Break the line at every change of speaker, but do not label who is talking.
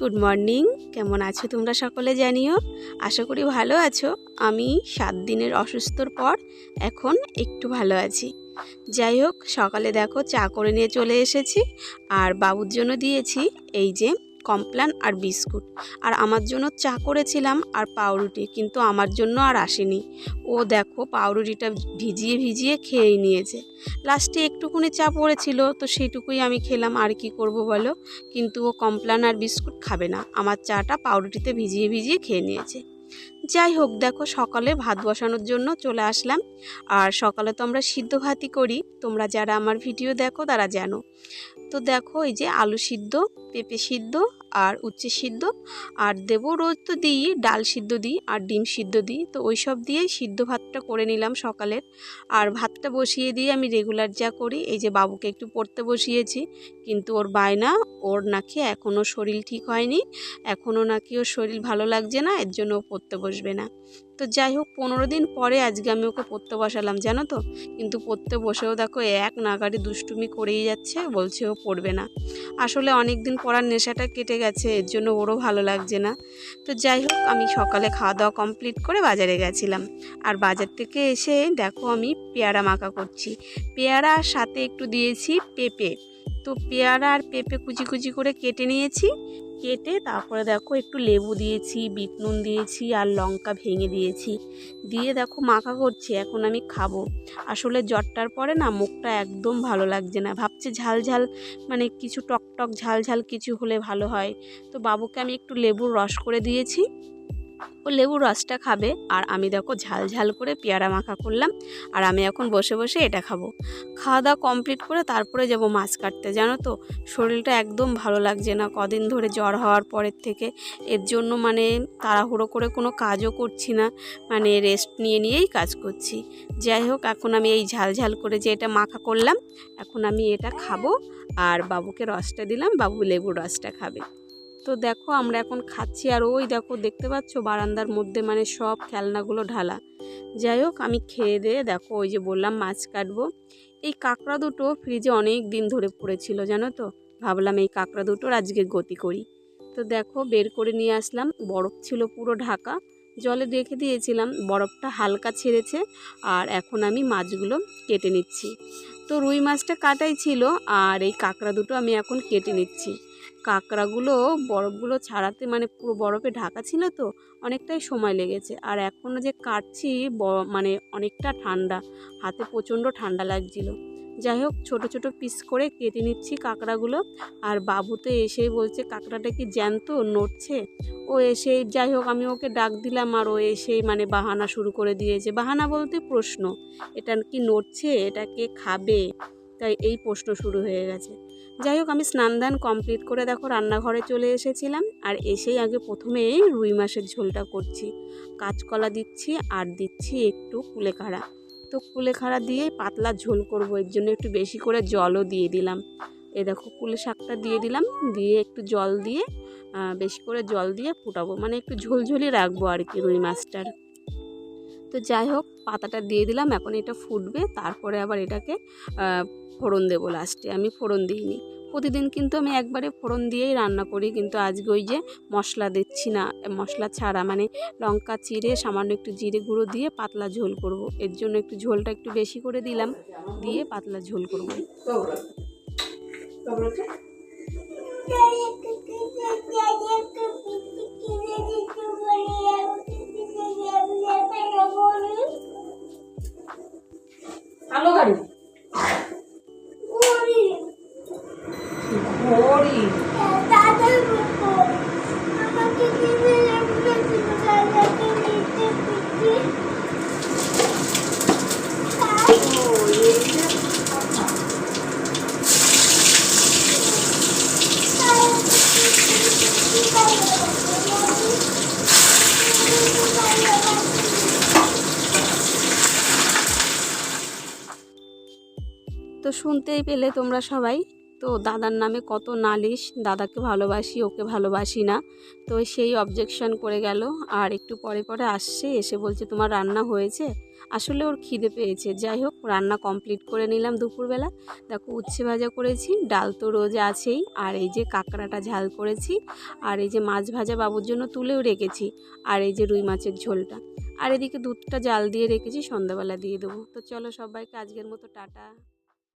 Good morning কেমন আছো তোমরা সকলে জানিও? আশা করি ভালো আছো। আমি সাত দিনের অসুস্থর পর এখন একটু ভালো আছি। যাই হোক, সকালে দেখো চা করে নিয়ে চলে এসেছি। আর বাবুর জন্য দিয়েছি এই যে কমপ্লান আর বিস্কুট। আর আমার জন্য চা করেছিলাম আর পাউরুটি, কিন্তু আমার জন্য আর আসেনি। ও দেখো, পাউরুটিটা ভিজিয়ে ভিজিয়ে খেয়েই নিয়েছে। লাস্টে একটুকুনি চা পড়েছিল, তো সেটুকুই আমি খেলাম, আর কি করব বলো? কিন্তু ও কমপ্ল্যান আর বিস্কুট খাবে না। আমার চাটা পাউরুটিতে ভিজিয়ে ভিজিয়ে খেয়ে নিয়েছে। যাই হোক, দেখো সকালে ভাত বসানোর জন্য চলে আসলাম। আর সকালে তো আমরা সিদ্ধ ভাতই করি। তোমরা যারা আমার ভিডিও দেখো, তারা জানো। তো দেখো, এই যে আলু সিদ্ধ, পেঁপে সিদ্ধ আর উচ্ছে সিদ্ধ। আর দেব রোজ তো দিই, ডাল সিদ্ধ দিই আর ডিম সিদ্ধ দিই। তো ওই সব দিয়েই সিদ্ধ ভাতটা করে নিলাম সকালের। আর ভাতটা বসিয়ে দিয়ে আমি রেগুলার যা করি, এই যে বাবুকে একটু পড়তে বসিয়েছি। কিন্তু ওর বায়না, ওর নাকি এখনও শরীর ঠিক হয়নি। এখনও নাকি ওর শরীর ভালো লাগছে না, এর জন্য ও পড়তে বসবে না। তো যাই হোক, পনেরো দিন পরে আজকে আমি ওকে পড়তে বসালাম, জানো তো? কিন্তু পড়তে বসেও দেখো এক নাগাড়ি দুষ্টুমি করেই যাচ্ছে, বলছে ও পড়বে না। আসলে অনেক দিন পড়ার নেশাটা কেটে গেছে, এর জন্য ওরও ভালো লাগছে না। তো যাই হোক, আমি সকালে খাওয়া দাওয়া কমপ্লিট করে বাজারে গেছিলাম। আর বাজার থেকে এসে দেখো আমি পেয়ারা মাখা করছি। পেয়ারার সাথে একটু দিয়েছি পেঁপে। তো পেয়ারা আর পেঁপে কুচি কুচি করে কেটে নিয়েছি। কেটে তারপরে দেখো একটু লেবু দিয়েছি, বিট নুন দিয়েছি আর লঙ্কা ভেঙে দিয়েছি। দিয়ে দেখো মাখা করছি, এখন আমি খাব। আসলে জ্বরটার পরে না মুখটা একদম ভালো লাগছে না। ভাবছে ঝাল ঝাল মানে কিছু টক টক ঝাল ঝাল কিছু হলে ভালো হয়। তো বাবুকে আমি একটু লেবুর রস করে দিয়েছি। ও লেবুর রসটা খাবে। আর আমি দেখো ঝাল ঝাল করে পেয়ারা মাখা করলাম। আর আমি এখন বসে বসে এটা খাব। খাওয়া দাওয়া কমপ্লিট করে তারপরে যাব মাছ কাটতে। জানো তো? শরীরটা একদম ভালো লাগছে না। কদিন ধরে জ্বর হওয়ার পরের থেকে। এর জন্য মানে তাড়াহুড়ো করে কোনো কাজও করছি না। মানে রেস্ট নিয়ে নিয়েই কাজ করছি। যাই হোক, এখন আমি এই ঝাল ঝাল করে যে এটা মাখা করলাম, এখন আমি এটা খাব। আর বাবুকে রসটা দিলাম। বাবু লেবুর রসটা খাবে। তো দেখো আমরা এখন খাচ্ছি আর ওই দেখো দেখতে পাচ্ছ বারান্দার মধ্যে মানে সব খেলনাগুলো ঢালা। যাই হোক, আমি খেয়ে দিয়ে দেখো ওই যে বললাম মাছ কাটবো। এই কাঁকড়া দুটো ফ্রিজে অনেক দিন ধরে পড়েছিল, জানো তো? ভাবলাম এই কাঁকড়া দুটোর আজকে গতি করি। তো দেখো বের করে নিয়ে আসলাম, বরফ ছিল পুরো ঢাকা। জলে রেখে দিয়েছিলাম, বরফটা হালকা ছেড়েছে আর এখন আমি মাছগুলো কেটে নিচ্ছি। তো রুই মাছটা কাটাই ছিল আর এই কাঁকড়া দুটো আমি এখন কেটে নিচ্ছি। কাঁকড়াগুলো বরফগুলো ছাড়াতে মানে পুরো বরফে ঢাকা ছিল তো, অনেকটাই সময় লেগেছে। আর এখনও যে কাটছি মানে অনেকটা ঠান্ডা, হাতে প্রচণ্ড ঠান্ডা লাগছিল। যাই হোক, ছোটো ছোটো পিস করে কেটে নিচ্ছি কাঁকড়াগুলো। আর বাবু তো এসেই বলছে, কাঁকড়াটা কি জ্যান্ত? নড়ছে? ও এসে যাই হোক, আমি ওকে ডাক দিলাম আর ও এসেই মানে বাহানা শুরু করে দিয়েছে। বাহানা বলতে প্রশ্ন, এটা কি নড়ছে? এটা কে খাবে? তাই এই প্রশ্ন শুরু হয়ে গেছে। যাই হোক, আমি স্নান দান কমপ্লিট করে দেখো রান্নাঘরে চলে এসেছিলাম আর এসেই আগে প্রথমে রুই মাছের ঝোলটা করছি। কাঁচকলা দিচ্ছি, আর দিচ্ছি একটু কুলেখাড়া। তো কুলেখাড়া দিয়ে পাতলা ঝোল করব, এর জন্য একটু বেশি করে জলও দিয়ে দিলাম। এ দেখো, কুলে শাকটা দিয়ে দিলাম, দিয়ে একটু জল দিয়ে বেশি করে জল দিয়ে ফুটাবো। মানে একটু ঝোলঝোলি রাখব আর কি রুই মাছটার। তো যাই হোক, পাতাটা দিয়ে দিলাম, এখন এটা ফুটবে, তারপরে আবার এটাকে ফোড়ন দেবো লাস্টে আমি ফোড়ন দিইনি। প্রতিদিন কিন্তু আমি একবারে ফোড়ন দিয়েই রান্না করি, কিন্তু আজকে ওই যে মশলা দিচ্ছি না, মশলা ছাড়া মানে লঙ্কা চিড়ে, সামান্য একটু জিরে গুঁড়ো দিয়ে পাতলা ঝোল করব। এর জন্য একটু ঝোলটা একটু বেশি করে দিলাম, দিয়ে পাতলা ঝোল করব। তো শুনতেই পেলে তোমরা সবাই। তো দাদার নামে কত নালিশ, দাদাকে ভালোবাসি, ওকে ভালোবাসি না। তো সেই অবজেকশন করে গেল। আর একটু পরে পরে আসছে, এসে বলছে, তোমার রান্না হয়েছে? আসলে ওর খিদে পেয়েছে। যাই হোক, রান্না কমপ্লিট করে নিলাম দুপুরবেলা। দেখো, উচ্ছে ভাজা করেছি, ডাল তো রোজ আছেই। আর এই যে কাঁকড়াটা ঝাল করেছি, আর এই যে মাছ ভাজা বাবুর জন্য তুলেও রেখেছি, আর এই যে রুই মাছের ঝোলটা। আর এদিকে দুধটা জাল দিয়ে রেখেছি, সন্ধ্যাবেলা দিয়ে দেবো। তো চলো সবাইকে আজকের মতো টাটা।